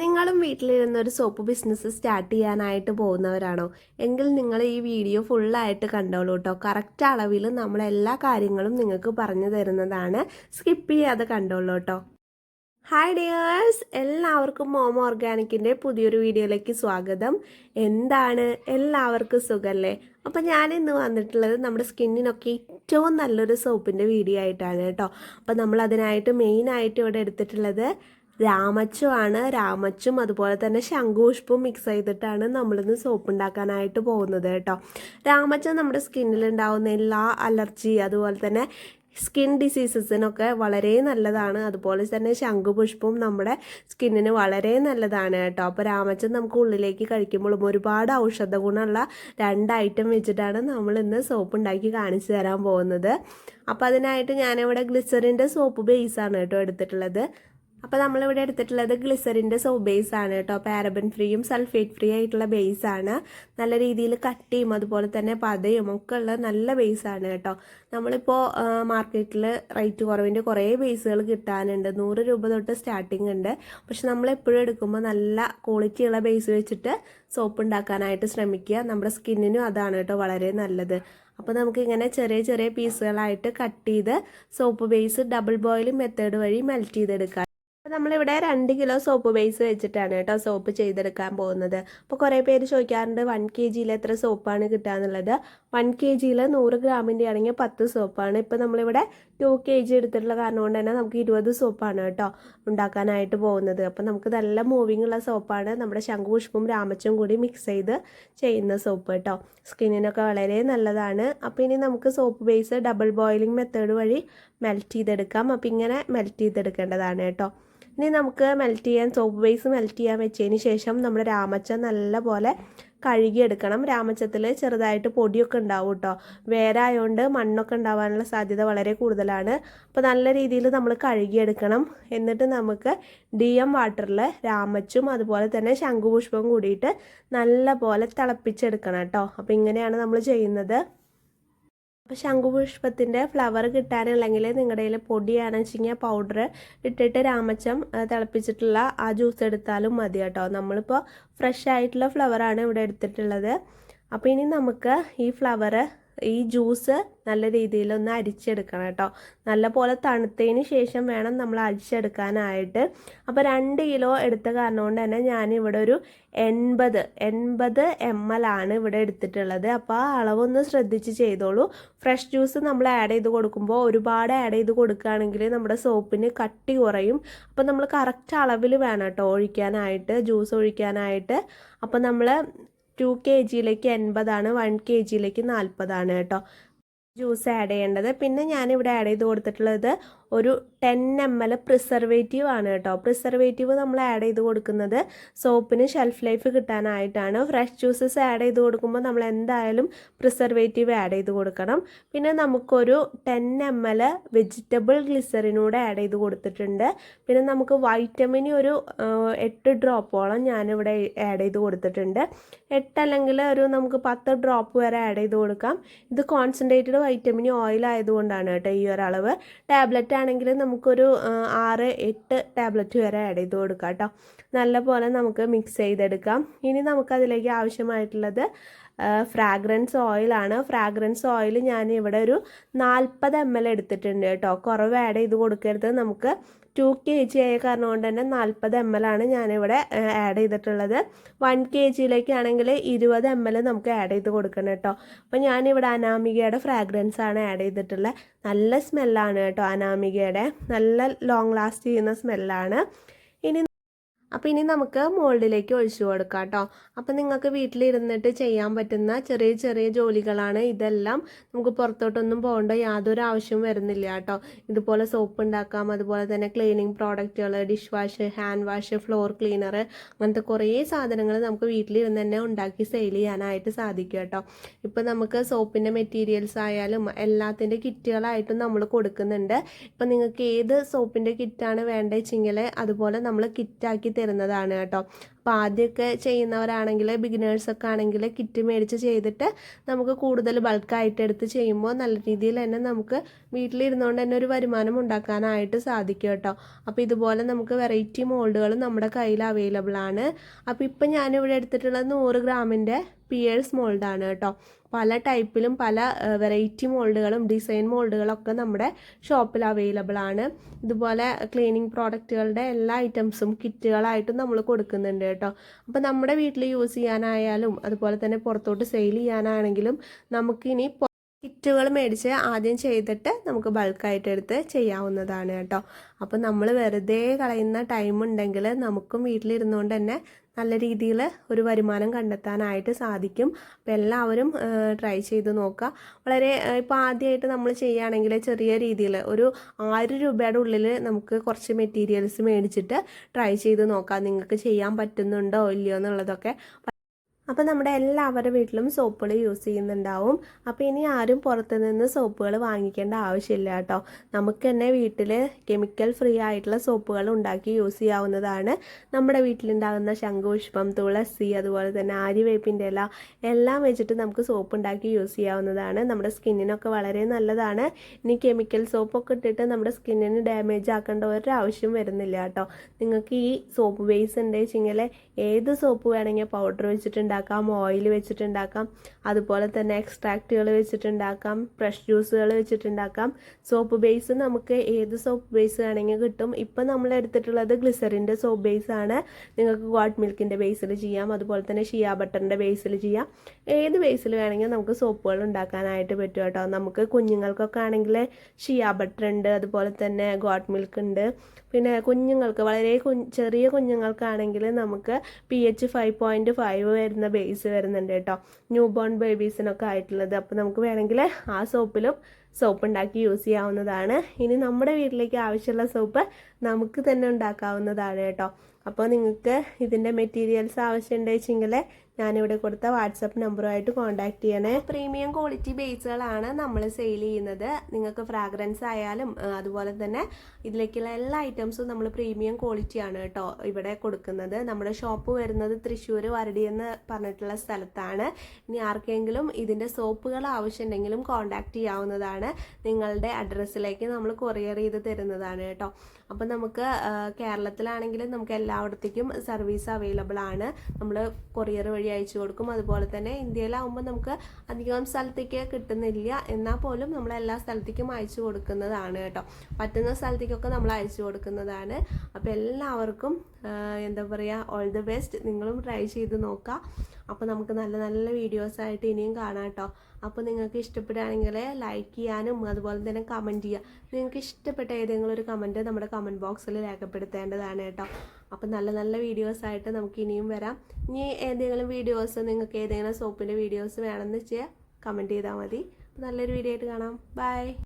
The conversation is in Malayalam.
നിങ്ങളും വീട്ടിലിരുന്ന് ഒരു സോപ്പ് ബിസിനസ് സ്റ്റാർട്ട് ചെയ്യാനായിട്ട് പോകുന്നവരാണോ? എങ്കിൽ നിങ്ങൾ ഈ വീഡിയോ ഫുള്ളായിട്ട് കണ്ടോളൂ കേട്ടോ കറക്റ്റ് അളവിൽ നമ്മൾ എല്ലാ കാര്യങ്ങളും നിങ്ങൾക്ക് പറഞ്ഞു തരുന്നതാണ്. സ്കിപ്പ് ചെയ്യാതെ കണ്ടോളൂ കേട്ടോ ഹായ് ഡിയേഴ്സ് എല്ലാവർക്കും മോം ഓർഗാനിക്കിന്റെ പുതിയൊരു വീഡിയോയിലേക്ക് സ്വാഗതം. എന്താണ്? എല്ലാവർക്കും സുഖമല്ലേ അപ്പം ഞാൻ ഇന്ന് വന്നിട്ടുള്ളത് നമ്മുടെ സ്കിന്നിനൊക്കെ ഏറ്റവും നല്ലൊരു സോപ്പിന്റെ വീഡിയോ ആയിട്ടാണ് കേട്ടോ അപ്പം നമ്മൾ അതിനായിട്ട് മെയിനായിട്ട് ഇവിടെ എടുത്തിട്ടുള്ളത് രാമച്ചുമാണ് രാമച്ചും അതുപോലെ തന്നെ ശംഖുപുഷ്പും മിക്സ് ചെയ്തിട്ടാണ് നമ്മളിന്ന് സോപ്പ് ഉണ്ടാക്കാനായിട്ട് പോകുന്നത് കേട്ടോ. രാമച്ചം നമ്മുടെ സ്കിന്നിൽ ഉണ്ടാവുന്ന എല്ലാ അലർജി അതുപോലെ തന്നെ സ്കിൻ ഡിസീസസിനൊക്കെ വളരെ നല്ലതാണ്. അതുപോലെ തന്നെ ശംഖുപുഷ്പവും നമ്മുടെ സ്കിന്നിന് വളരെ നല്ലതാണ് കേട്ടോ. അപ്പോൾ രാമച്ചൻ നമുക്ക് ഉള്ളിലേക്ക് കഴിക്കുമ്പോഴും ഒരുപാട് ഔഷധ ഗുണമുള്ള രണ്ട് ഐറ്റം വെച്ചിട്ടാണ് നമ്മൾ ഇന്ന് സോപ്പ് ഉണ്ടാക്കി കാണിച്ചു തരാൻ പോകുന്നത്. അപ്പോൾ അതിനായിട്ട് ഞാനിവിടെ ഗ്ലിസറിന്റെ സോപ്പ് ബേസാണ് കേട്ടോ എടുത്തിട്ടുള്ളത്. അപ്പോൾ നമ്മളിവിടെ എടുത്തിട്ടുള്ളത് ഗ്ലിസറിന്റെ സോപ്പ് ബേസ് ആണ് കേട്ടോ. പാരബൻ ഫ്രീയും സൾഫേറ്റ് ഫ്രീ ആയിട്ടുള്ള ബേസ് ആണ്. നല്ല രീതിയിൽ കട്ടിയും അതുപോലെ തന്നെ പതയും ഒക്കെ ഉള്ള നല്ല ബേസ് ആണ് കേട്ടോ. നമ്മളിപ്പോൾ മാർക്കറ്റിൽ റേറ്റ് കുറവിന്റെ കുറേ ബേസുകൾ കിട്ടാനുണ്ട്. നൂറ് രൂപ തൊട്ട് സ്റ്റാർട്ടിംഗ് ഉണ്ട്. പക്ഷെ നമ്മൾ എപ്പോഴും എടുക്കുമ്പോൾ നല്ല ക്വാളിറ്റിയുള്ള ബേസ് വെച്ചിട്ട് സോപ്പ് ഉണ്ടാക്കാനായിട്ട് ശ്രമിക്കുക. നമ്മുടെ സ്കിന്നിനും അതാണ് കേട്ടോ വളരെ നല്ലത്. അപ്പോൾ നമുക്ക് ഇങ്ങനെ ചെറിയ ചെറിയ പീസുകളായിട്ട് കട്ട് ചെയ്ത് soap base double boil method വഴി മെൽറ്റ് ചെയ്തെടുക്കാം. അപ്പോൾ നമ്മളിവിടെ രണ്ട് കിലോ സോപ്പ് ബേസ് വെച്ചിട്ടാണ് കേട്ടോ സോപ്പ് ചെയ്തെടുക്കാൻ പോകുന്നത്. അപ്പോൾ കുറേ പേര് ചോദിക്കാറുണ്ട് വൺ കെ ജിയിൽ എത്ര സോപ്പാണ് കിട്ടാന്നുള്ളത്. വൺ കെ ജിയിൽ നൂറ് ഗ്രാമിന്റെ ആണെങ്കിൽ പത്ത് സോപ്പാണ് ഇപ്പോൾ നമ്മളിവിടെ ടു കെ ജി എടുത്തിട്ടുള്ള കാരണം കൊണ്ട് തന്നെ നമുക്ക് ഇരുപത് സോപ്പാണ് കേട്ടോ ഉണ്ടാക്കാനായിട്ട് പോകുന്നത്. അപ്പോൾ നമുക്ക് നല്ല മൂവിങ് ഉള്ള സോപ്പാണ് നമ്മുടെ ശംഖുപുഷ്പവും രാമച്ചും കൂടി മിക്സ് ചെയ്ത് ചെയ്യുന്ന സോപ്പ് കേട്ടോ. സ്കിന്നിനൊക്കെ വളരെ നല്ലതാണ്. അപ്പോൾ ഇനി നമുക്ക് soap base double boiling method വഴി മെൽറ്റ് ചെയ്തെടുക്കാം. അപ്പോൾ ഇങ്ങനെ മെൽറ്റ് ചെയ്തെടുക്കേണ്ടതാണ് കേട്ടോ. ഇനി നമുക്ക് മെൽറ്റ് ചെയ്യാൻ സോപ്പ് ബേസ് മെൽറ്റ് ചെയ്യാൻ വെച്ചതിന് ശേഷം നമ്മുടെ രാമച്ച നല്ല പോലെ കഴുകിയെടുക്കണം. രാമച്ചത്തിൽ ചെറുതായിട്ട് പൊടിയൊക്കെ ഉണ്ടാവും കേട്ടോ വേരായതുകൊണ്ട് മണ്ണൊക്കെ ഉണ്ടാവാനുള്ള സാധ്യത വളരെ കൂടുതലാണ്. അപ്പോൾ നല്ല രീതിയിൽ നമ്മൾ കഴുകിയെടുക്കണം. എന്നിട്ട് നമുക്ക് ഡി എം വാട്ടറിൽ രാമച്ചും അതുപോലെ തന്നെ ശംഖുപുഷ്പവും കൂടിയിട്ട് നല്ല പോലെ തിളപ്പിച്ചെടുക്കണം കേട്ടോ അപ്പോൾ ഇങ്ങനെയാണ് നമ്മൾ ചെയ്യുന്നത്. ശംഖുപുഷ്പത്തിന്റെ ഫ്ലവർ കിട്ടാനുള്ളെങ്കിൽ നിങ്ങളുടെ കയ്യിൽ പൊടിയാണെന്ന് വെച്ച് പൗഡർ ഇട്ടിട്ട് രാമച്ചം തിളപ്പിച്ചിട്ടുള്ള ആ ജ്യൂസ് എടുത്താലും മതി കേട്ടോ. നമ്മളിപ്പോൾ ഫ്രഷ് ആയിട്ടുള്ള ഫ്ലവറാണ് ഇവിടെ എടുത്തിട്ടുള്ളത്. അപ്പോൾ ഇനി നമുക്ക് ഈ ഫ്ലവർ ഈ ജ്യൂസ് നല്ല രീതിയിൽ ഒന്ന് അരിച്ചെടുക്കണം കേട്ടോ. നല്ല പോലെ തണുത്തതിന് ശേഷം വേണം നമ്മൾ അരിച്ചെടുക്കാനായിട്ട്. അപ്പോൾ രണ്ട് കിലോ എടുത്ത കാരണം കൊണ്ട് തന്നെ ഞാനിവിടെ ഒരു എൺപത് എൺപത് എം എൽ ആണ് ഇവിടെ എടുത്തിട്ടുള്ളത്. അപ്പോൾ ആ അളവൊന്ന് ശ്രദ്ധിച്ച് ചെയ്തോളൂ. ഫ്രഷ് ജ്യൂസ് നമ്മൾ ആഡ് ചെയ്ത് കൊടുക്കുമ്പോൾ ഒരുപാട് ആഡ് ചെയ്ത് കൊടുക്കുകയാണെങ്കിൽ നമ്മുടെ സോപ്പിന് കട്ടി കുറയും. അപ്പോൾ നമ്മൾ കറക്റ്റ് അളവിൽ വേണം കേട്ടോ ഒഴിക്കാനായിട്ട് ജ്യൂസ് ഒഴിക്കാനായിട്ട്. അപ്പോൾ നമ്മൾ ടു കെ ജിയിലേക്ക് എൺപതാണ് വൺ കെ ജിയിലേക്ക് നാൽപ്പതാണ് കേട്ടോ ജ്യൂസ് ആഡ് ചെയ്യേണ്ടത്. പിന്നെ ഞാനിവിടെ ആഡ് ചെയ്ത് കൊടുത്തിട്ടുള്ളത് ഒരു ടെൻ എം എൽ പ്രിസർവേറ്റീവ് ആണ് കേട്ടോ. പ്രിസർവേറ്റീവ് നമ്മൾ ആഡ് ചെയ്ത് കൊടുക്കുന്നത് സോപ്പിന് ഷെൽഫ് ലൈഫ് കിട്ടാനായിട്ടാണ്. ഫ്രഷ് ജ്യൂസസ് ആഡ് ചെയ്ത് കൊടുക്കുമ്പോൾ നമ്മൾ എന്തായാലും പ്രിസർവേറ്റീവ് ആഡ് ചെയ്ത് കൊടുക്കണം. പിന്നെ നമുക്കൊരു ടെൻ എം എൽ വെജിറ്റബിൾ ഗ്ലിസറിനൂടെ ആഡ് ചെയ്ത് കൊടുത്തിട്ടുണ്ട്. പിന്നെ നമുക്ക് വൈറ്റമിൻ ഒരു എട്ട് ഡ്രോപ്പോളം ഞാനിവിടെ ആഡ് ചെയ്ത് കൊടുത്തിട്ടുണ്ട്. എട്ടല്ലെങ്കിൽ ഒരു നമുക്ക് പത്ത് ഡ്രോപ്പ് വരെ ആഡ് ചെയ്ത് കൊടുക്കാം. ഇത് കോൺസെൻട്രേറ്റഡ് വൈറ്റമിൻ ഓയിൽ ആയതുകൊണ്ടാണ് കേട്ടോ ഈ ഒരളവ് ടാബ്ലറ്റ് ആണെങ്കിൽ നമുക്കൊരു ആറ് എട്ട് ടാബ്ലറ്റ് വരെ ആഡ് ചെയ്ത് കൊടുക്കാം കേട്ടോ നല്ലപോലെ നമുക്ക് മിക്സ് ചെയ്തെടുക്കാം. ഇനി നമുക്കതിലേക്ക് ആവശ്യമായിട്ടുള്ളത് ഫ്രാഗ്രൻസ് ഓയിലാണ് ഫ്രാഗ്രൻസ് ഓയിൽ ഞാൻ ഇവിടെ ഒരു നാൽപ്പത് എം എൽ എടുത്തിട്ടുണ്ട് കേട്ടോ കുറവ് ആഡ് ചെയ്ത് കൊടുക്കരുത്. നമുക്ക് ടു കെ ജി ആയ കാരണം കൊണ്ട് തന്നെ നാൽപ്പത് എം എൽ ആണ് ഞാനിവിടെ ആഡ് ചെയ്തിട്ടുള്ളത്. വൺ കെ ജിയിലേക്കാണെങ്കിൽ ഇരുപത് എം എൽ നമുക്ക് ആഡ് ചെയ്ത് കൊടുക്കണം കേട്ടോ അപ്പോൾ ഞാനിവിടെ അനാമികയുടെ ഫ്രാഗ്രൻസ് ആണ് ആഡ് ചെയ്തിട്ടുള്ളത്. നല്ല സ്മെല്ലാണ് കേട്ടോ അനാമികയുടെ. നല്ല ലോങ് ലാസ്റ്റ് ചെയ്യുന്ന സ്മെല്ലാണ് അപ്പോൾ ഇനി നമുക്ക് മോൾഡിലേക്ക് ഒഴിച്ചു കൊടുക്കാം കേട്ടോ. അപ്പോൾ നിങ്ങൾക്ക് വീട്ടിലിരുന്നിട്ട് ചെയ്യാൻ പറ്റുന്ന ചെറിയ ചെറിയ ജോലികളാണ് ഇതെല്ലാം. നമുക്ക് പുറത്തോട്ടൊന്നും പോകേണ്ട യാതൊരു ആവശ്യവും വരുന്നില്ല കേട്ടോ. ഇതുപോലെ സോപ്പ് ഉണ്ടാക്കാം അതുപോലെ തന്നെ ക്ലീനിങ് പ്രോഡക്റ്റുകൾ dish wash hand wash floor cleaner അങ്ങനത്തെ കുറേ സാധനങ്ങൾ നമുക്ക് വീട്ടിലിരുന്ന് തന്നെ ഉണ്ടാക്കി സെയിൽ ചെയ്യാനായിട്ട് സാധിക്കും കേട്ടോ. ഇപ്പോൾ നമുക്ക് സോപ്പിന്റെ മെറ്റീരിയൽസ് ആയാലും എല്ലാത്തിന്റെ കിറ്റുകളായിട്ടും നമ്മൾ കൊടുക്കുന്നുണ്ട്. ഇപ്പോൾ നിങ്ങൾക്ക് ഏത് സോപ്പിന്റെ കിറ്റാണ് വേണ്ടതെച്ചെങ്കിൽ അതുപോലെ നമ്മൾ കിറ്റാക്കി തരുന്നതാണ് കേട്ടോ. അപ്പോൾ ആദ്യമൊക്കെ ചെയ്യുന്നവരാണെങ്കിൽ ബിഗിനേഴ്സൊക്കെ ആണെങ്കിൽ കിറ്റ് മേടിച്ച് ചെയ്തിട്ട് നമുക്ക് കൂടുതൽ ബൾക്കായിട്ട് എടുത്ത് ചെയ്യുമ്പോൾ നല്ല രീതിയിൽ തന്നെ നമുക്ക് വീട്ടിലിരുന്നുകൊണ്ട് തന്നെ ഒരു വരുമാനം ഉണ്ടാക്കാനായിട്ട് സാധിക്കും കേട്ടോ. അപ്പോൾ ഇതുപോലെ നമുക്ക് വെറൈറ്റി മോൾഡുകൾ നമ്മുടെ കയ്യിൽ അവൈലബിൾ ആണ്. അപ്പോൾ ഇപ്പം ഞാനിവിടെ എടുത്തിട്ടുള്ളത് നൂറ് ഗ്രാമിന്റെ പിയേഴ്സ് മോൾഡാണ് കേട്ടോ. പല ടൈപ്പിലും പല വെറൈറ്റി മോൾഡുകളും ഡിസൈൻ മോൾഡുകളൊക്കെ നമ്മുടെ ഷോപ്പിൽ അവൈലബിൾ ആണ്. ഇതുപോലെ ക്ലീനിങ് പ്രോഡക്റ്റുകളുടെ എല്ലാ ഐറ്റംസും കിറ്റുകളായിട്ടും നമ്മൾ കൊടുക്കുന്നുണ്ട് അപ്പോൾ നമ്മുടെ വീട്ടിൽ യൂസ് ചെയ്യാനായാലും അതുപോലെ തന്നെ പുറത്തോട്ട് സെയിൽ ചെയ്യാനാണെങ്കിലും നമുക്കിനി കിറ്റുകൾ മേടിച്ച് ആദ്യം ചെയ്തിട്ട് നമുക്ക് ബൾക്കായിട്ട് എടുത്ത് ചെയ്യാവുന്നതാണ് കേട്ടോ. അപ്പോൾ നമ്മൾ വെറുതെ കളയുന്ന ടൈം ഉണ്ടെങ്കിൽ നമുക്കും വീട്ടിലിരുന്നുകൊണ്ട് തന്നെ നല്ല രീതിയിൽ ഒരു വരുമാനം കണ്ടെത്താനായിട്ട് സാധിക്കും. അപ്പോൾ എല്ലാവരും ട്രൈ ചെയ്ത് നോക്കുക വളരെ ഇപ്പോൾ ആദ്യമായിട്ട് നമ്മൾ ചെയ്യുകയാണെങ്കിൽ ചെറിയ രീതിയിൽ ഒരു ആയിരം രൂപയുടെ ഉള്ളിൽ നമുക്ക് കുറച്ച് മെറ്റീരിയൽസ് മേടിച്ചിട്ട് ട്രൈ ചെയ്ത് നോക്കാം. നിങ്ങൾക്ക് ചെയ്യാൻ പറ്റുന്നുണ്ടോ ഇല്ലയോ എന്നുള്ളതൊക്കെ അപ്പോൾ നമ്മുടെ എല്ലാവരുടെ വീട്ടിലും സോപ്പുകൾ യൂസ് ചെയ്യുന്നുണ്ടാവും. അപ്പോൾ ഇനി ആരും പുറത്തു നിന്ന് സോപ്പുകൾ വാങ്ങിക്കേണ്ട ആവശ്യമില്ല കേട്ടോ. നമുക്ക് തന്നെ വീട്ടിൽ കെമിക്കൽ ഫ്രീ ആയിട്ടുള്ള സോപ്പുകൾ ഉണ്ടാക്കി യൂസ് ചെയ്യാവുന്നതാണ്. നമ്മുടെ വീട്ടിലുണ്ടാകുന്ന ശംഖുപുഷ്പം തുളസി അതുപോലെ തന്നെ ആര്യവേപ്പിന്റെ ഇല എല്ലാം വെച്ചിട്ട് നമുക്ക് സോപ്പ് ഉണ്ടാക്കി യൂസ് ചെയ്യാവുന്നതാണ്. നമ്മുടെ സ്കിന്നിനൊക്കെ വളരെ നല്ലതാണ്. ഇനി കെമിക്കൽ സോപ്പൊക്കെ ഇട്ടിട്ട് നമ്മുടെ സ്കിന്നിന് ഡാമേജ് ആക്കേണ്ട ഒരു ആവശ്യം വരുന്നില്ല കേട്ടോ. നിങ്ങൾക്ക് ഈ സോപ്പ് ബേസ് ഉണ്ടെങ്കിൽ ഏത് സോപ്പ് വേണമെങ്കിൽ പൗഡർ വെച്ചിട്ടുണ്ടാക്കാം ഓയിൽ വെച്ചിട്ടുണ്ടാക്കാം അതുപോലെ തന്നെ എക്സ്ട്രാക്റ്റുകൾ വെച്ചിട്ടുണ്ടാക്കാം ഫ്രഷ് ജ്യൂസുകൾ വെച്ചിട്ടുണ്ടാക്കാം. സോപ്പ് ബേസ് നമുക്ക് ഏത് സോപ്പ് ബേസ് വേണമെങ്കിൽ കിട്ടും. ഇപ്പം നമ്മൾ എടുത്തിട്ടുള്ളത് ഗ്ലിസറിന്റെ സോപ്പ് ബേസ് ആണ്. നിങ്ങൾക്ക് ഗോഡ് മിൽക്കിന്റെ ബേസിൽ ചെയ്യാം അതുപോലെ തന്നെ ഷിയ ബട്ടറിന്റെ ബേസിൽ ചെയ്യാം. ഏത് ബേസിൽ വേണമെങ്കിൽ നമുക്ക് സോപ്പുകൾ ഉണ്ടാക്കാനായിട്ട് പറ്റും കേട്ടോ. നമുക്ക് കുഞ്ഞുങ്ങൾക്കൊക്കെ ആണെങ്കിൽ ഷിയ ബട്ടർ ഉണ്ട് അതുപോലെ തന്നെ ഗോഡ് മിൽക്ക് ഉണ്ട്. പിന്നെ കുഞ്ഞുങ്ങൾക്ക് വളരെ ചെറിയ കുഞ്ഞുങ്ങൾക്കാണെങ്കിൽ നമുക്ക് P H five point five വരുന്ന ബേസ് വരുന്നുണ്ട് കേട്ടോ. ന്യൂ ബോൺ ബേബീസിനൊക്കെ ആയിട്ടുള്ളത്. അപ്പോൾ നമുക്ക് വേണമെങ്കിൽ ആ സോപ്പിലും സോപ്പ് ഉണ്ടാക്കി യൂസ് ചെയ്യാവുന്നതാണ്. ഇനി നമ്മുടെ വീട്ടിലേക്ക് ആവശ്യമുള്ള സോപ്പ് നമുക്ക് തന്നെ ഉണ്ടാക്കാവുന്നതാണ് കേട്ടോ. അപ്പോൾ നിങ്ങൾക്ക് ഇതിന്റെ മെറ്റീരിയൽസ് ആവശ്യമുണ്ടെങ്കിൽ വെച്ചെങ്കിൽ ഞാനിവിടെ കൊടുത്ത വാട്സപ്പ് നമ്പറുമായിട്ട് കോൺടാക്ട് ചെയ്യണേ. പ്രീമിയം ക്വാളിറ്റി ബേസുകളാണ് നമ്മൾ സെയിൽ ചെയ്യുന്നത്. നിങ്ങൾക്ക് ഫ്രാഗ്രൻസ് ആയാലും അതുപോലെ തന്നെ ഇതിലേക്കുള്ള എല്ലാ ഐറ്റംസും നമ്മൾ പ്രീമിയം ക്വാളിറ്റിയാണ് കേട്ടോ ഇവിടെ കൊടുക്കുന്നത്. നമ്മുടെ ഷോപ്പ് വരുന്നത് തൃശ്ശൂർ വരടി എന്ന് പറഞ്ഞിട്ടുള്ള സ്ഥലത്താണ്. ഇനി ആർക്കെങ്കിലും ഇതിന്റെ സോപ്പുകൾ ആവശ്യമുണ്ടെങ്കിലും കോൺടാക്ട് ചെയ്യാവുന്നതാണ്. നിങ്ങളുടെ അഡ്രസ്സിലേക്ക് നമ്മൾ കൊറിയർ ചെയ്ത് തരുന്നതാണ് കേട്ടോ. അപ്പോൾ നമുക്ക് കേരളത്തിലാണെങ്കിലും നമുക്ക് എല്ലായിടത്തേക്കും സർവീസ് അവൈലബിൾ ആണ്. നമ്മൾ കൊറിയർ വഴി അയച്ചു കൊടുക്കും. അതുപോലെ തന്നെ ഇന്ത്യയിലാവുമ്പോൾ നമുക്ക് അധികം സ്ഥലത്തേക്ക് കിട്ടുന്നില്ല. എന്നാൽ പോലും നമ്മൾ എല്ലാ സ്ഥലത്തേക്കും അയച്ചു കൊടുക്കുന്നതാണ് കേട്ടോ. പറ്റുന്ന സ്ഥലത്തേക്കൊക്കെ നമ്മൾ അയച്ചു കൊടുക്കുന്നതാണ്. അപ്പോൾ എല്ലാവർക്കും എന്താ പറയുക ഓൾ ദി ബെസ്റ്റ് നിങ്ങളും ട്രൈ ചെയ്ത് നോക്കുക അപ്പോൾ നമുക്ക് നല്ല നല്ല വീഡിയോസായിട്ട് ഇനിയും കാണാം കേട്ടോ. അപ്പോൾ നിങ്ങൾക്ക് ഇഷ്ടപ്പെടുകയാണെങ്കിൽ ലൈക്ക് ചെയ്യാനും അതുപോലെ തന്നെ കമന്റ് ചെയ്യുക നിങ്ങൾക്ക് ഇഷ്ടപ്പെട്ട ഏതെങ്കിലും ഒരു കമന്റ് നമ്മുടെ കമന്റ് ബോക്സിൽ രേഖപ്പെടുത്തേണ്ടതാണ് കേട്ടോ. അപ്പോൾ നല്ല നല്ല വീഡിയോസായിട്ട് നമുക്ക് ഇനിയും വരാം. ഇനി ഏതെങ്കിലും വീഡിയോസ് നിങ്ങൾക്ക് ഏതെങ്കിലും സോപ്പിന്റെ വീഡിയോസ് വേണമെന്ന് വെച്ചാൽ കമന്റ് ചെയ്താൽ മതി. നല്ലൊരു വീഡിയോ ആയിട്ട് കാണാം. ബൈ